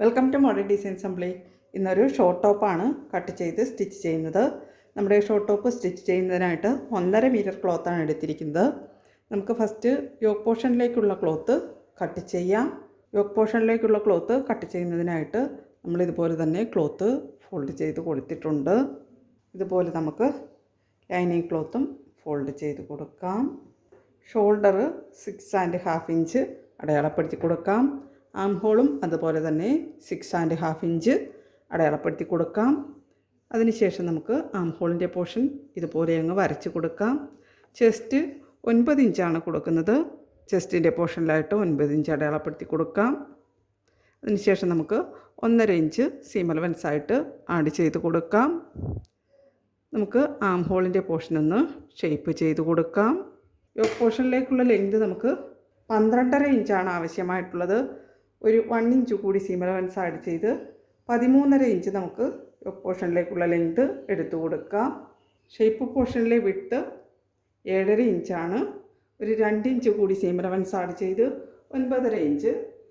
Welcome to model design assembly ഇന്നൊരു short ടോപ്പാണ് cut ചെയ്ത് സ്റ്റിച്ച് ചെയ്യുന്നത്. നമ്മുടെ ഷോർട്ട് ടോപ്പ് സ്റ്റിച്ച് ചെയ്യുന്നതിനായിട്ട് ഒന്നര മീറ്റർ ക്ലോത്താണ് എടുത്തിരിക്കുന്നത്. നമുക്ക് ഫസ്റ്റ് യോക്ക് പോർഷനിലേക്കുള്ള ക്ലോത്ത് കട്ട് ചെയ്യാം. യോക്ക് പോർഷനിലേക്കുള്ള ക്ലോത്ത് കട്ട് ചെയ്യുന്നതിനായിട്ട് നമ്മൾ ഇതുപോലെ തന്നെ ക്ലോത്ത് ഫോൾഡ് ചെയ്ത് കൊടുത്തിട്ടുണ്ട്. ഇതുപോലെ നമുക്ക് ലൈനിങ് ക്ലോത്തും ഫോൾഡ് ചെയ്ത് കൊടുക്കാം. Shoulder six and half inch അടയാളപ്പെടുത്തി കൊടുക്കാം. ആം ഹോളും അതുപോലെ തന്നെ സിക്സ് ആൻഡ് ഹാഫ് ഇഞ്ച് അടയാളപ്പെടുത്തി കൊടുക്കാം. അതിനുശേഷം നമുക്ക് ആം ഹോളിന്റെ പോർഷൻ ഇതുപോലെ അങ്ങ് വരച്ച് കൊടുക്കാം. ചെസ്റ്റ് ഒൻപത് ഇഞ്ചാണ് കൊടുക്കുന്നത്. ചെസ്റ്റിന്റെ പോർഷനിലായിട്ട് ഒൻപത് ഇഞ്ച് അടയാളപ്പെടുത്തി കൊടുക്കാം. അതിനുശേഷം നമുക്ക് ഒന്നര ഇഞ്ച് സീം അലവൻസായിട്ട് ആഡ് ചെയ്ത് കൊടുക്കാം. നമുക്ക് ആം ഹോളിന്റെ പോർഷൻ ഒന്ന് ഷേപ്പ് ചെയ്ത് കൊടുക്കാം. യോക്ക് പോർഷനിലേക്കുള്ള ലെങ്ത് നമുക്ക് പന്ത്രണ്ടര ഇഞ്ചാണ് ആവശ്യമായിട്ടുള്ളത്. ഒരു വൺ ഇഞ്ച് കൂടി സീം അലവൻസ് ആഡ് ചെയ്ത് പതിമൂന്നര ഇഞ്ച് നമുക്ക് പോർഷനിലേക്കുള്ള ലെങ്ത് എടുത്തു കൊടുക്കാം. ഷേപ്പ് പോർഷനിലെ വിട്ട് ഏഴര ഇഞ്ചാണ് ഒരു രണ്ട് ഇഞ്ച് കൂടി സീം അലവൻസ് ആഡ് ചെയ്ത് ഒൻപതര ഇഞ്ച്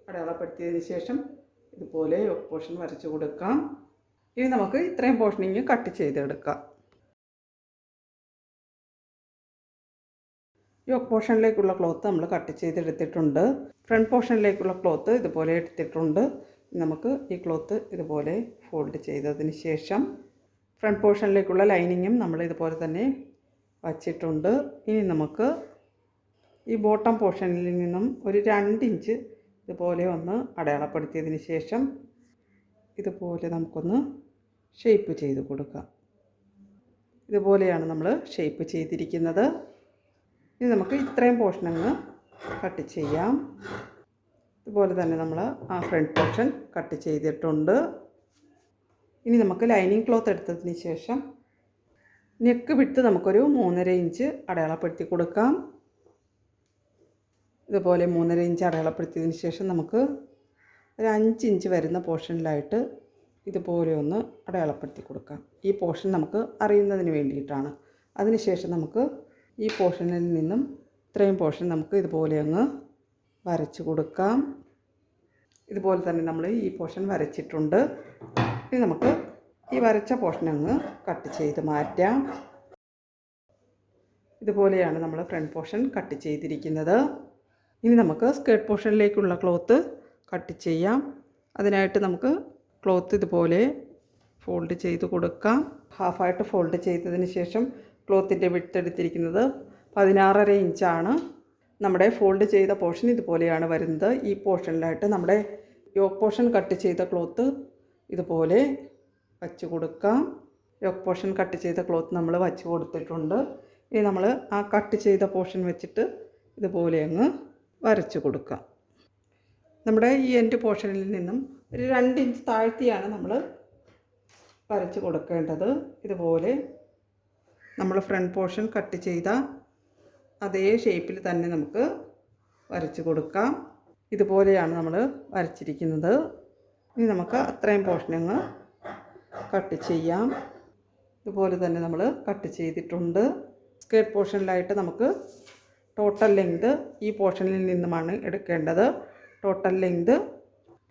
അടയാളപ്പെടുത്തിയതിന് ശേഷം ഇതുപോലെ പോർഷൻ വരച്ചു കൊടുക്കാം. ഇനി നമുക്ക് ഇത്രയും പോർഷനിങ് കട്ട് ചെയ്തെടുക്കാം. യോക്ക് പോർഷനിലേക്കുള്ള ക്ലോത്ത് നമ്മൾ കട്ട് ചെയ്തെടുത്തിട്ടുണ്ട്. ഫ്രണ്ട് പോർഷനിലേക്കുള്ള ക്ലോത്ത് ഇതുപോലെ എടുത്തിട്ടുണ്ട്. നമുക്ക് ഈ ക്ലോത്ത് ഇതുപോലെ ഫോൾഡ് ചെയ്തതിന് ശേഷം ഫ്രണ്ട് പോർഷനിലേക്കുള്ള ലൈനിങ്ങും നമ്മൾ ഇതുപോലെ തന്നെ വച്ചിട്ടുണ്ട്. ഇനി നമുക്ക് ഈ ബോട്ടം പോർഷനിൽ നിന്നും ഒരു രണ്ട് ഇഞ്ച് ഇതുപോലെ ഒന്ന് അടയാളപ്പെടുത്തിയതിന് ശേഷം ഇതുപോലെ നമുക്കൊന്ന് ഷേപ്പ് ചെയ്ത് കൊടുക്കാം. ഇതുപോലെയാണ് നമ്മൾ ഷേപ്പ് ചെയ്തിരിക്കുന്നത്. ഇനി നമുക്ക് ഇത്രയും പോർഷൻ അങ്ങ് കട്ട് ചെയ്യാം. ഇതുപോലെ തന്നെ നമ്മൾ ആ ഫ്രണ്ട് പോർഷൻ കട്ട് ചെയ്തിട്ടുണ്ട്. ഇനി നമുക്ക് ലൈനിങ് ക്ലോത്ത് എടുത്തതിന് ശേഷം നെക്ക് വിട്ട് നമുക്കൊരു മൂന്നര ഇഞ്ച് അടയാളപ്പെടുത്തി കൊടുക്കാം. ഇതുപോലെ മൂന്നര ഇഞ്ച് അടയാളപ്പെടുത്തിയതിന് ശേഷം നമുക്ക് ഒരു അഞ്ച് ഇഞ്ച് വരുന്ന പോർഷനിലായിട്ട് ഇതുപോലെ ഒന്ന് അടയാളപ്പെടുത്തി കൊടുക്കാം. ഈ പോർഷൻ നമുക്ക് അറിയുന്നതിന് വേണ്ടിയിട്ടാണ്. അതിനുശേഷം നമുക്ക് ഈ പോർഷനിൽ നിന്നും ഇത്രയും പോർഷൻ നമുക്ക് ഇതുപോലെ അങ്ങ് വരച്ച് കൊടുക്കാം. ഇതുപോലെ തന്നെ നമ്മൾ ഈ പോർഷൻ വരച്ചിട്ടുണ്ട്. ഇനി നമുക്ക് ഈ വരച്ച പോർഷൻ അങ്ങ് കട്ട് ചെയ്ത് മാറ്റാം. ഇതുപോലെയാണ് നമ്മൾ ഫ്രണ്ട് പോർഷൻ കട്ട് ചെയ്തിരിക്കുന്നത്. ഇനി നമുക്ക് സ്കേർട്ട് പോർഷനിലേക്കുള്ള ക്ലോത്ത് കട്ട് ചെയ്യാം. അതിനായിട്ട് നമുക്ക് ക്ലോത്ത് ഇതുപോലെ ഫോൾഡ് ചെയ്ത് കൊടുക്കാം. ഹാഫായിട്ട് ഫോൾഡ് ചെയ്തതിന് ശേഷം ക്ലോത്തിന്റെ വിട്ട് എടുത്തിരിക്കുന്നത് പതിനാറര ഇഞ്ചാണ് നമ്മുടെ ഫോൾഡ് ചെയ്ത പോർഷൻ ഇതുപോലെയാണ് വരുന്നത്. ഈ പോർഷനിലായിട്ട് നമ്മുടെ യോക്ക് പോർഷൻ കട്ട് ചെയ്ത ക്ലോത്ത് ഇതുപോലെ വച്ച് കൊടുക്കാം. യോക്ക് പോർഷൻ കട്ട് ചെയ്ത ക്ലോത്ത് നമ്മൾ വച്ച് കൊടുത്തിട്ടുണ്ട്. ഇനി നമ്മൾ ആ കട്ട് ചെയ്ത പോർഷൻ വെച്ചിട്ട് ഇതുപോലെ അങ്ങ് വരച്ച് കൊടുക്കാം. നമ്മുടെ ഈ എൻഡ് പോർഷനിൽ നിന്നും ഒരു രണ്ട് ഇഞ്ച് താഴ്ത്തിയാണ് നമ്മൾ വരച്ച് കൊടുക്കേണ്ടത്. ഇതുപോലെ നമ്മൾ ഫ്രണ്ട് പോർഷൻ കട്ട് ചെയ്ത അതേ ഷേപ്പിൽ തന്നെ നമുക്ക് വരച്ച് കൊടുക്കാം. ഇതുപോലെയാണ് നമ്മൾ വരച്ചിരിക്കുന്നത്. ഇനി നമുക്ക് അത്രയും പോർഷൻ അങ്ങ് കട്ട് ചെയ്യാം. ഇതുപോലെ തന്നെ നമ്മൾ കട്ട് ചെയ്തിട്ടുണ്ട്. സ്കേർട്ട് പോർഷനിലായിട്ട് നമുക്ക് ടോട്ടൽ ലെങ്ത് ഈ പോർഷനിൽ നിന്നുമാണ് എടുക്കേണ്ടത്. ടോട്ടൽ ലെങ്ത്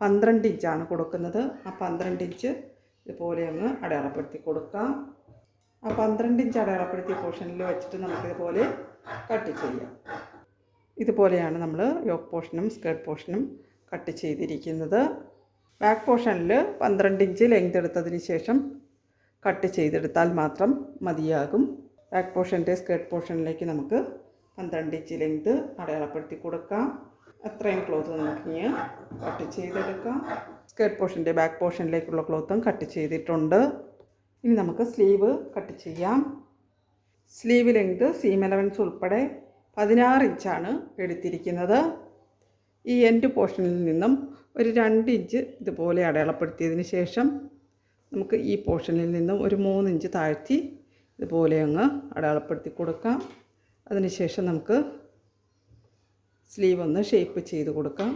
പന്ത്രണ്ട് ഇഞ്ചാണ് കൊടുക്കുന്നത്. ആ പന്ത്രണ്ട് ഇഞ്ച് ഇതുപോലെ അങ്ങ് അടയാളപ്പെടുത്തി കൊടുക്കാം. ആ പന്ത്രണ്ട് ഇഞ്ച് അടയാളപ്പെടുത്തിയ പോർഷനിൽ വെച്ചിട്ട് നമുക്കിതുപോലെ കട്ട് ചെയ്യാം. ഇതുപോലെയാണ് നമ്മൾ യോക്ക് പോർഷനും സ്കേർട്ട് പോർഷനും കട്ട് ചെയ്തിരിക്കുന്നത്. ബാക്ക് പോർഷനിൽ പന്ത്രണ്ട് ഇഞ്ച് ലെങ്ത് എടുത്തതിന് ശേഷം കട്ട് ചെയ്തെടുത്താൽ മാത്രം മതിയാകും. ബാക്ക് പോർഷന്റെ സ്കേർട്ട് പോർഷനിലേക്ക് നമുക്ക് പന്ത്രണ്ട് ഇഞ്ച് ലെങ്ത് അടയാളപ്പെടുത്തി കൊടുക്കാം. അത്രയും ക്ലോത്ത് നമുക്ക് കട്ട് ചെയ്തെടുക്കാം. സ്കേർട്ട് പോർഷന്റെ ബാക്ക് പോർഷനിലേക്കുള്ള ക്ലോത്തും കട്ട് ചെയ്തിട്ടുണ്ട്. ഇനി നമുക്ക് സ്ലീവ് കട്ട് ചെയ്യാം. സ്ലീവ് ലെങ്ത് സീം അലവൻസ് ഉൾപ്പെടെ പതിനാറ് ഇഞ്ചാണ് എടുത്തിരിക്കുന്നത്. ഈ എൻഡ് പോർഷനിൽ നിന്നും ഒരു രണ്ട് ഇഞ്ച് ഇതുപോലെ അടയാളപ്പെടുത്തിയതിന് ശേഷം നമുക്ക് ഈ പോർഷനിൽ നിന്നും ഒരു മൂന്ന് ഇഞ്ച് താഴ്ത്തി ഇതുപോലെ അങ്ങ് അടയാളപ്പെടുത്തി കൊടുക്കാം. അതിനുശേഷം നമുക്ക് സ്ലീവ് ഒന്ന് ഷേപ്പ് ചെയ്ത് കൊടുക്കാം.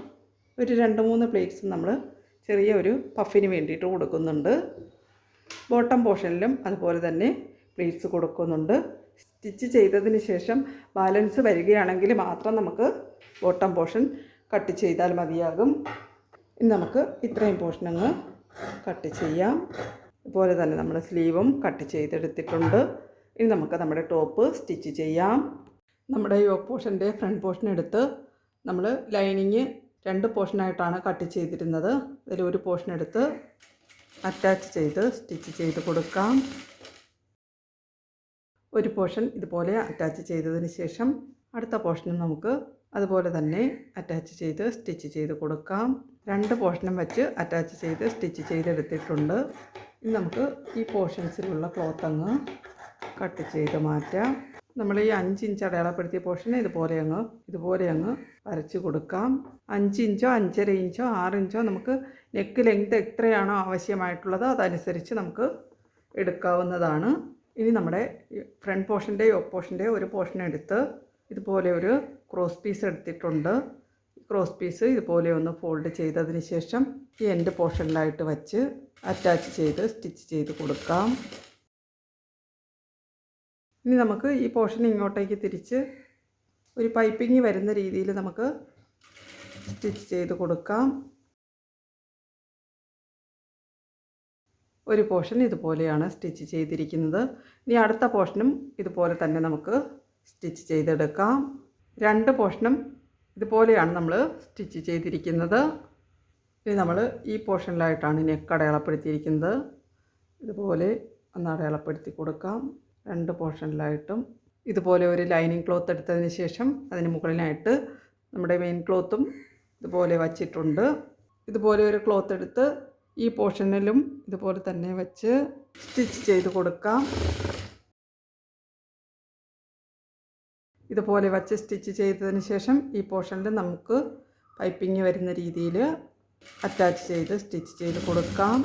ഒരു രണ്ട് മൂന്ന് പ്ലേറ്റ്സ് നമ്മൾ ചെറിയ ഒരു പഫിന് വേണ്ടിയിട്ട് കൊടുക്കുന്നുണ്ട്. ബോട്ടം പോർഷനിലും അതുപോലെ തന്നെ പ്ലേറ്റ്സ് കൊടുക്കുന്നുണ്ട്. സ്റ്റിച്ച് ചെയ്തതിന് ശേഷം ബാലൻസ് വരികയാണെങ്കിൽ മാത്രം നമുക്ക് ബോട്ടം പോർഷൻ കട്ട് ചെയ്താൽ മതിയാകും. ഇനി നമുക്ക് ഇത്രയും പോർഷനങ്ങ് കട്ട് ചെയ്യാം. അതുപോലെ തന്നെ നമ്മൾ സ്ലീവും കട്ട് ചെയ്തെടുത്തിട്ടുണ്ട്. ഇനി നമുക്ക് നമ്മുടെ ടോപ്പ് സ്റ്റിച്ച് ചെയ്യാം. നമ്മുടെ യോക്ക് പോർഷന്റെ ഫ്രണ്ട് പോർഷൻ എടുത്ത് നമ്മൾ ലൈനിങ് രണ്ട് പോർഷനായിട്ടാണ് കട്ട് ചെയ്തിരുന്നത്. അതിൽ ഒരു പോർഷൻ എടുത്ത് അറ്റാച്ച് ചെയ്ത് സ്റ്റിച്ച് ചെയ്ത് കൊടുക്കാം. ഒരു പോർഷൻ ഇതുപോലെ അറ്റാച്ച് ചെയ്തതിന് ശേഷം അടുത്ത പോർഷനും നമുക്ക് അതുപോലെ തന്നെ അറ്റാച്ച് ചെയ്ത് സ്റ്റിച്ച് ചെയ്ത് കൊടുക്കാം. രണ്ട് പോർഷനും വെച്ച് അറ്റാച്ച് ചെയ്ത് സ്റ്റിച്ച് ചെയ്തെടുത്തിട്ടുണ്ട്. ഇനി നമുക്ക് ഈ പോർഷൻസിലുള്ള ക്ലോത്ത് അങ്ങ് കട്ട് ചെയ്ത് മാറ്റാം. നമ്മൾ ഈ അഞ്ച് ഇഞ്ച് അടയാളപ്പെടുത്തിയ പോർഷനെ ഇതുപോലെ അങ്ങ് ഇതുപോലെ അങ്ങ് വരച്ച് കൊടുക്കാം. അഞ്ച് ഇഞ്ചോ അഞ്ചര ഇഞ്ചോ ആറ് ഇഞ്ചോ നമുക്ക് നെക്ക് ലെങ്ത് എത്രയാണോ ആവശ്യമായിട്ടുള്ളത് അതനുസരിച്ച് നമുക്ക് എടുക്കാവുന്നതാണ്. ഇനി നമ്മുടെ ഫ്രണ്ട് പോർഷന്റെ പോർഷന്റെയോ പോർഷന്റെ ഒരു പോർഷൻ എടുത്ത് ഇതുപോലെ ഒരു ക്രോസ് പീസ് എടുത്തിട്ടുണ്ട്. ക്രോസ് പീസ് ഇതുപോലെ ഒന്ന് ഫോൾഡ് ചെയ്തതിന് ശേഷം ഈ എൻഡ് പോർഷനിലായിട്ട് വച്ച് അറ്റാച്ച് ചെയ്ത് സ്റ്റിച്ച് ചെയ്ത് കൊടുക്കാം. ഇനി നമുക്ക് ഈ പോർഷൻ ഇങ്ങോട്ടേക്ക് തിരിച്ച് ഒരു പൈപ്പിങ് വരുന്ന രീതിയിൽ നമുക്ക് സ്റ്റിച്ച് ചെയ്ത് കൊടുക്കാം. ഒരു പോർഷൻ ഇതുപോലെയാണ് സ്റ്റിച്ച് ചെയ്തിരിക്കുന്നത്. ഇനി അടുത്ത പോർഷനും ഇതുപോലെ തന്നെ നമുക്ക് സ്റ്റിച്ച് ചെയ്തെടുക്കാം. രണ്ട് പോർഷനും ഇതുപോലെയാണ് നമ്മൾ സ്റ്റിച്ച് ചെയ്തിരിക്കുന്നത്. ഇനി നമ്മൾ ഈ പോർഷനിലായിട്ടാണ് നെക്ക് അടയാളപ്പെടുത്തിയിരിക്കുന്നത്. ഇതുപോലെ ഒന്ന് അടയാളപ്പെടുത്തി കൊടുക്കാം. രണ്ട് പോർഷനിലായിട്ടും. ഇതുപോലെ ഒരു ലൈനിങ് ക്ലോത്ത് എടുത്തതിന് ശേഷം അതിന് മുകളിലായിട്ട് നമ്മുടെ മെയിൻ ക്ലോത്തും ഇതുപോലെ വച്ചിട്ടുണ്ട്. ഇതുപോലെ ഒരു ക്ലോത്ത് എടുത്ത് ഈ പോർഷനിലും ഇതുപോലെ തന്നെ വച്ച് സ്റ്റിച്ച് ചെയ്ത് കൊടുക്കാം. ഇതുപോലെ വച്ച് സ്റ്റിച്ച് ചെയ്തതിന് ശേഷം ഈ പോർഷനിൽ നമുക്ക് പൈപ്പിങ് വരുന്ന രീതിയിൽ അറ്റാച്ച് ചെയ്ത് സ്റ്റിച്ച് ചെയ്ത് കൊടുക്കാം.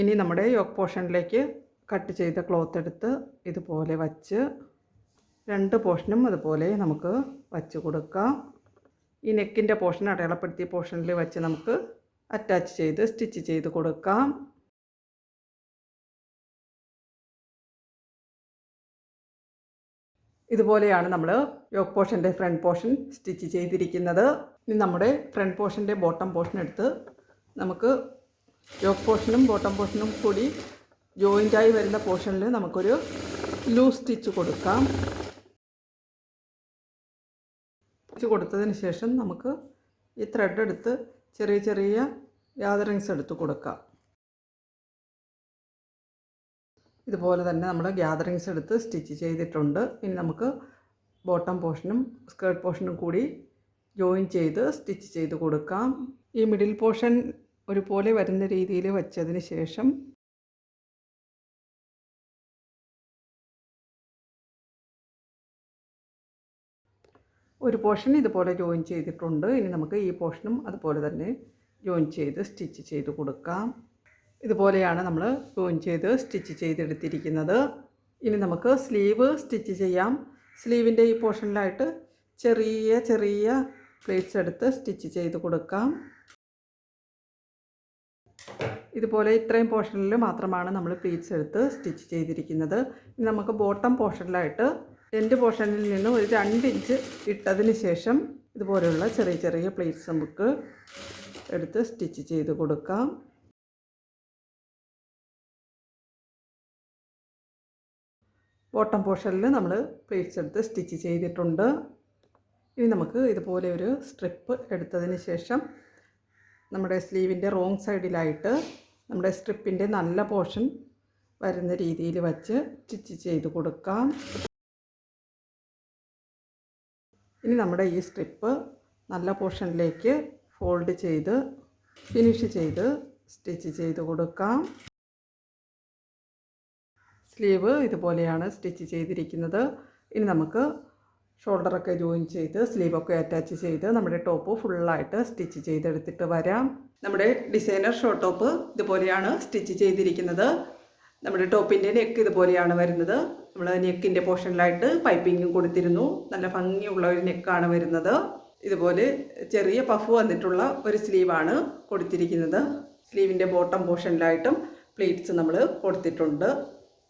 ഇനി നമ്മുടെ യോക്ക് പോർഷനിലേക്ക് കട്ട് ചെയ്ത ക്ലോത്ത് എടുത്ത് ഇതുപോലെ വച്ച് രണ്ട് പോർഷനും അതുപോലെ നമുക്ക് വച്ച് കൊടുക്കാം. ഈ നെക്കിന്റെ പോർഷൻ അടയാളപ്പെടുത്തിയ പോർഷനിൽ വെച്ച് നമുക്ക് അറ്റാച്ച് ചെയ്ത് സ്റ്റിച്ച് ചെയ്ത് കൊടുക്കാം. ഇതുപോലെയാണ് നമ്മൾ യോക്ക് പോർഷന്റെ ഫ്രണ്ട് പോർഷൻ സ്റ്റിച്ച് ചെയ്തിരിക്കുന്നത്. ഇനി നമ്മുടെ ഫ്രണ്ട് പോർഷന്റെ ബോട്ടം പോർഷൻ എടുത്ത് നമുക്ക് യോക്ക് പോർഷനും ബോട്ടം പോർഷനും കൂടി ജോയിന്റായി വരുന്ന പോർഷനിൽ നമുക്കൊരു ലൂസ് സ്റ്റിച്ച് കൊടുക്കാം. സ്റ്റിച്ച് കൊടുത്തതിന് ശേഷം നമുക്ക് ഈ ത്രെഡ് എടുത്ത് ചെറിയ ചെറിയ ഗ്യാതറിങ്സ് എടുത്ത് കൊടുക്കാം. ഇതുപോലെ തന്നെ നമ്മൾ ഗ്യാതറിങ്സ് എടുത്ത് സ്റ്റിച്ച് ചെയ്തിട്ടുണ്ട്. ഇനി നമുക്ക് ബോട്ടം പോർഷനും സ്കേർട്ട് പോർഷനും കൂടി ജോയിൻ ചെയ്ത് സ്റ്റിച്ച് ചെയ്ത് കൊടുക്കാം. ഈ മിഡിൽ പോർഷൻ ഒരുപോലെ വരുന്ന രീതിയിൽ വെച്ചതിന് ശേഷം ഒരു പോർഷൻ ഇതുപോലെ ജോയിൻ ചെയ്തിട്ടുണ്ട്. ഇനി നമുക്ക് ഈ പോർഷനും അതുപോലെ തന്നെ ജോയിൻ ചെയ്ത് സ്റ്റിച്ച് ചെയ്ത് കൊടുക്കാം. ഇതുപോലെയാണ് നമ്മൾ ജോയിൻ ചെയ്ത് സ്റ്റിച്ച് ചെയ്തെടുത്തിരിക്കുന്നത്. ഇനി നമുക്ക് സ്ലീവ് സ്റ്റിച്ച് ചെയ്യാം. സ്ലീവിന്റെ ഈ പോർഷനിലായിട്ട് ചെറിയ ചെറിയ പ്ലേറ്റ്സ് എടുത്ത് സ്റ്റിച്ച് ചെയ്ത് കൊടുക്കാം. ഇതുപോലെ ഇത്രയും പോർഷനിൽ മാത്രമാണ് നമ്മൾ പ്ലീറ്റ്സ് എടുത്ത് സ്റ്റിച്ച് ചെയ്തിരിക്കുന്നത്. നമുക്ക് ബോട്ടം പോർഷനിലായിട്ട് രണ്ട് പോർഷനിൽ നിന്ന് ഒരു രണ്ട് ഇഞ്ച് ഇട്ടതിന് ശേഷം ഇതുപോലെയുള്ള ചെറിയ ചെറിയ പ്ലേറ്റ്സ് നമുക്ക് എടുത്ത് സ്റ്റിച്ച് ചെയ്ത് കൊടുക്കാം. ബോട്ടം പോർഷനിൽ നമ്മൾ പ്ലേറ്റ്സ് എടുത്ത് സ്റ്റിച്ച് ചെയ്തിട്ടുണ്ട്. ഇനി നമുക്ക് ഇതുപോലെ ഒരു സ്ട്രിപ്പ് എടുത്തതിന് ശേഷം നമ്മുടെ സ്ലീവിന്റെ റോങ് സൈഡിലായിട്ട് നമ്മുടെ സ്ട്രിപ്പിന്റെ നല്ല പോർഷൻ വരുന്ന രീതിയിൽ വച്ച് സ്റ്റിച്ച് ചെയ്ത് കൊടുക്കാം. ഇനി നമ്മുടെ ഈ സ്ട്രിപ്പ് നല്ല പോർഷനിലേക്ക് ഫോൾഡ് ചെയ്ത് ഫിനിഷ് ചെയ്ത് സ്റ്റിച്ച് ചെയ്ത് കൊടുക്കാം. സ്ലീവ് ഇതുപോലെയാണ് സ്റ്റിച്ച് ചെയ്തിരിക്കുന്നത്. ഇനി നമുക്ക് ഷോൾഡറൊക്കെ ജോയിൻ ചെയ്ത് സ്ലീവൊക്കെ അറ്റാച്ച് ചെയ്ത് നമ്മുടെ ടോപ്പ് ഫുള്ളായിട്ട് സ്റ്റിച്ച് ചെയ്തെടുത്തിട്ട് വരാം. നമ്മുടെ ഡിസൈനർ ഷോർട്ട് ടോപ്പ് ഇതുപോലെയാണ് സ്റ്റിച്ച് ചെയ്തിരിക്കുന്നത്. നമ്മുടെ ടോപ്പിന്റെ നെക്ക് ഇതുപോലെയാണ് വരുന്നത്. നമ്മൾ നെക്കിന്റെ പോർഷനിലായിട്ട് പൈപ്പിങ്ങും കൊടുത്തിരുന്നു. നല്ല ഭംഗിയുള്ള ഒരു നെക്കാണ് വരുന്നത്. ഇതുപോലെ ചെറിയ പഫ് വന്നിട്ടുള്ള ഒരു സ്ലീവാണ് കൊടുത്തിരിക്കുന്നത്. സ്ലീവിന്റെ ബോട്ടം പോർഷനിലായിട്ടും പ്ലേറ്റ്സ് നമ്മൾ കൊടുത്തിട്ടുണ്ട്.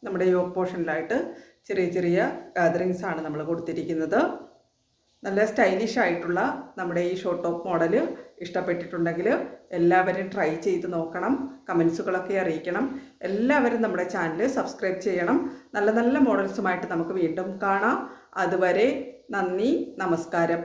നമ്മുടെ യോക്ക് പോർഷനിലായിട്ട് ചെറിയ ചെറിയ ഗാദറിങ്സ് ആണ് നമ്മൾ കൊടുത്തിരിക്കുന്നത്. നല്ല സ്റ്റൈലിഷ് ആയിട്ടുള്ള നമ്മുടെ ഈ ഷോർട്ട് ടോപ്പ് മോഡൽ ഇഷ്ടപ്പെട്ടിട്ടുണ്ടെങ്കിൽ എല്ലാവരും ട്രൈ ചെയ്ത് നോക്കണം. കമൻസുകളൊക്കെ അറിയിക്കണം. എല്ലാവരും നമ്മുടെ ചാനൽ സബ്സ്ക്രൈബ് ചെയ്യണം. നല്ല നല്ല മോഡൽസുമായിട്ട് നമുക്ക് വീണ്ടും കാണാം. അതുവരെ നന്ദി നമസ്കാരം.